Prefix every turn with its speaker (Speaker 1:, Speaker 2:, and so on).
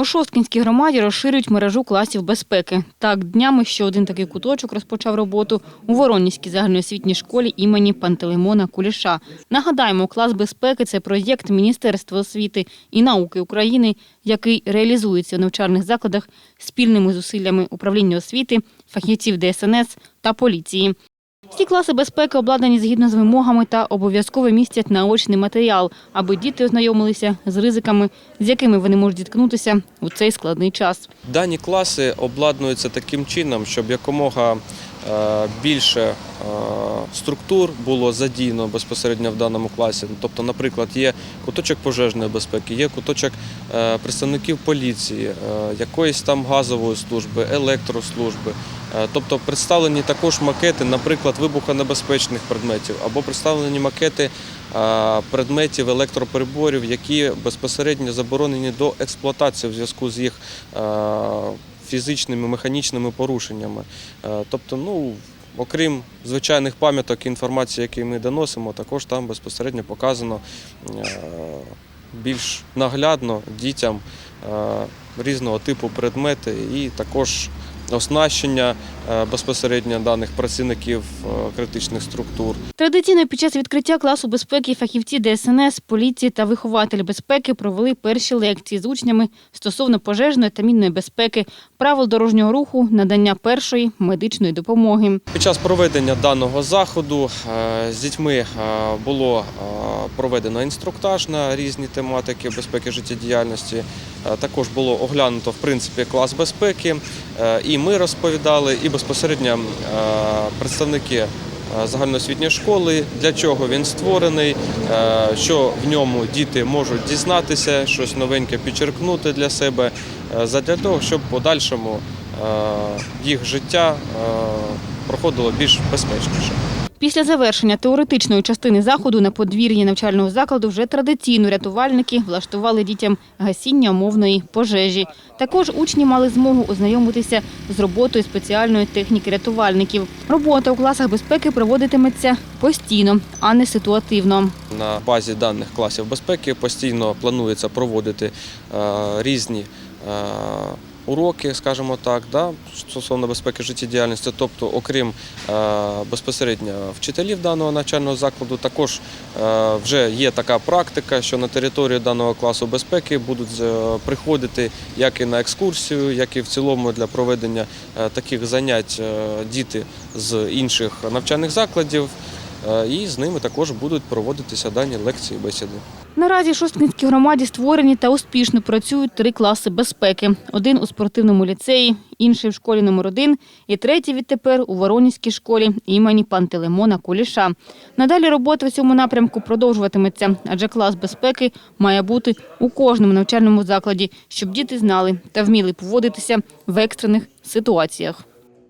Speaker 1: У Шосткінській громаді розширюють мережу класів безпеки. Так, днями ще один такий куточок розпочав роботу у Воронізькій загальноосвітній школі імені Пантелеймона Куліша. Нагадаємо, клас безпеки це проєкт Міністерства освіти і науки України, який реалізується у навчальних закладах спільними зусиллями управління освіти, фахівців ДСНС та поліції. Ці класи безпеки обладнані згідно з вимогами та обов'язково містять наочний матеріал, аби діти ознайомилися з ризиками, з якими вони можуть зіткнутися у цей складний час.
Speaker 2: Дані класи обладнуються таким чином, щоб якомога е, більше е, структур було задіяно безпосередньо в даному класі. Тобто, наприклад, є куточок пожежної безпеки, є куточок е, представників поліції, якоїсь там газової служби, електрослужби. Е, Тобто представлені також макети, наприклад, вибухонебезпечних предметів, або представлені макети е, предметів електропереборів, які безпосередньо заборонені до експлуатації в зв'язку з їх е, фізичними, механічними порушеннями. Тобто, ну, окрім звичайних пам'яток і інформації, які ми доносимо, також там безпосередньо показано більш наглядно дітям різного типу предмети і також оснащення е, безпосередньо даних працівників е, критичних структур.
Speaker 1: Традиційно під час відкриття класу безпеки фахівці ДСНС, поліції та вихователі безпеки провели перші лекції з учнями стосовно пожежної та мінної безпеки, правил дорожнього руху, надання першої медичної допомоги.
Speaker 2: Під час проведення даного заходу е, з дітьми було проведено інструктаж на різні тематики безпеки життєдіяльності. Е, Також було оглянуто в принципі клас безпеки. Е, І ми розповідали, і безпосередньо е, представники загальноосвітньої школи, для чого він створений, що в ньому діти можуть дізнатися, щось новеньке підчеркнути для себе, задля того, щоб в подальшому їх життя проходило більш безпечніше.
Speaker 1: Після завершення теоретичної частини заходу на подвір'ї навчального закладу вже традиційно рятувальники влаштували дітям гасіння умовної пожежі. Також учні мали змогу ознайомитися з роботою спеціальної техніки рятувальників. Робота у класах безпеки проводитиметься постійно, а не ситуативно.
Speaker 2: На базі даних класів безпеки постійно планується проводити е, різні уроки, скажімо так, да, стосовно безпеки життєдіяльності. Тобто, окрім е, безпосередньо вчителів даного навчального закладу, також е, вже є така практика, що на територію даного класу безпеки будуть е, приходити як і на екскурсію, як і в цілому для проведення е, таких занять е, діти з інших навчальних закладів. Е, І з ними також будуть проводитися дані лекції, бесіди.
Speaker 1: Наразі Шосткинській громаді створені та успішно працюють три класи безпеки. Один у спортивному ліцеї, інший в школі номер 1 і третій відтепер у Воронізькій школі імені Пантелеймона Куліша. Надалі робота в цьому напрямку продовжуватиметься, адже клас безпеки має бути у кожному навчальному закладі, щоб діти знали та вміли поводитися в екстрених ситуаціях.